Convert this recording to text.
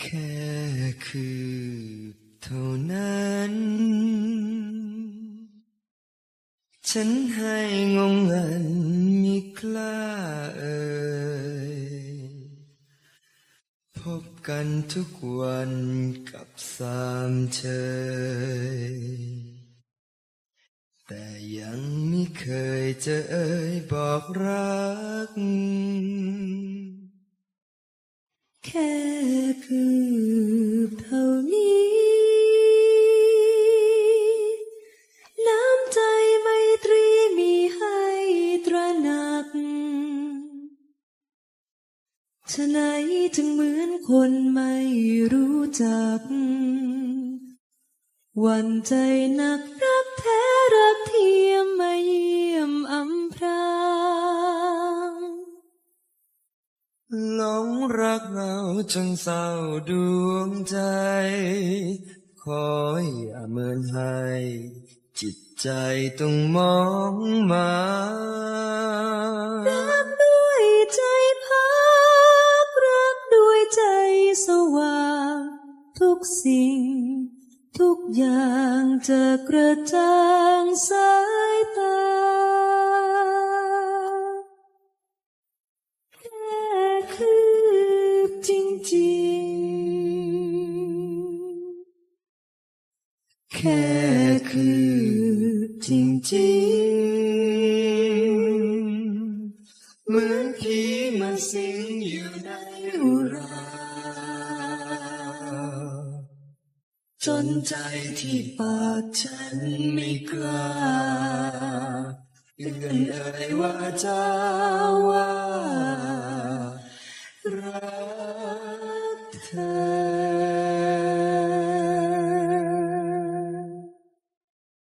แค่คือเท่านั้น ฉันให้งงงันมีกล้าเอ่ยพบกันทุกวันกับสามเชยแต่ยังไม่เคยจะเอ่ยบอกรัก แค่ ฉะไหนจึงเหมือนคนไม่รู้จัก วันใจหนักรักแท้รักเทียมมาเยี่ยมอำพรางหลงรักเราจนเศร้าดวงใจขออย่าเมินให้ จิตใจต้องมองมา ทุกสิ่ง ทุกอย่างจะกระจ่างสายตา แค่คือจริงๆ แค่คือจริงๆ เหมือนผีมาสิงอยู่ในอุรา จนใจที่ปากฉันไม่กล้าเอื่อนเอ่ยว่าจะว่า